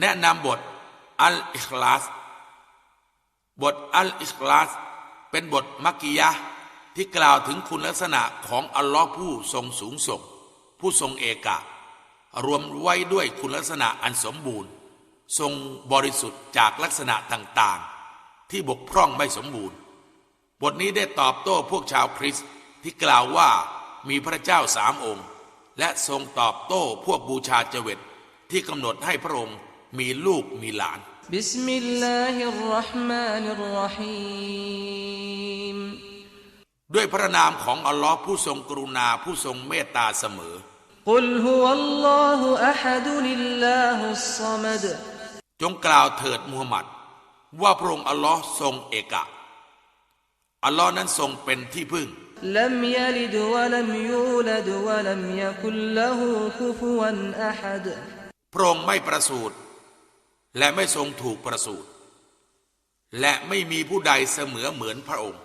แนะนำบทอัลอิคลาส บทอัลอิคลาส เป็นบทมักกิยะที่กล่าวถึงคุณลักษณะของอัลลอฮ์ผู้ทรงสูงส่ง ผู้ทรงเอกะ รวมไว้ด้วยคุณลักษณะอันสมบูรณ์ ทรงบริสุทธิ์จากลักษณะต่างๆ ที่บกพร่องไม่สมบูรณ์ บทนี้ได้ตอบโต้พวกชาวคริสต์ที่กล่าวว่ามีพระเจ้าสามองค์ และทรงตอบโต้พวกบูชาเจวิตที่กำหนดให้พระองค์ มีลูกมีหลาน بسم الله الرحمن الرحيم ด้วยพระนามของอัลลอฮ์ผู้ทรงกรุณาผู้ทรงเมตตาเสมอ قل هو الله أحد الله الصمد จงกล่าวเถิดมูฮัมหมัด ว่าพระองค์อัลลอฮ์ทรงเอกะ อัลลอฮ์นั้นทรงเป็นที่พึ่ง لم يلد ولم يولد ولم يكن له كفوا أحد พระองค์ไม่ประสูติ และไม่ทรงถูกประสูติและไม่มีผู้ใดเสมอเหมือนพระองค์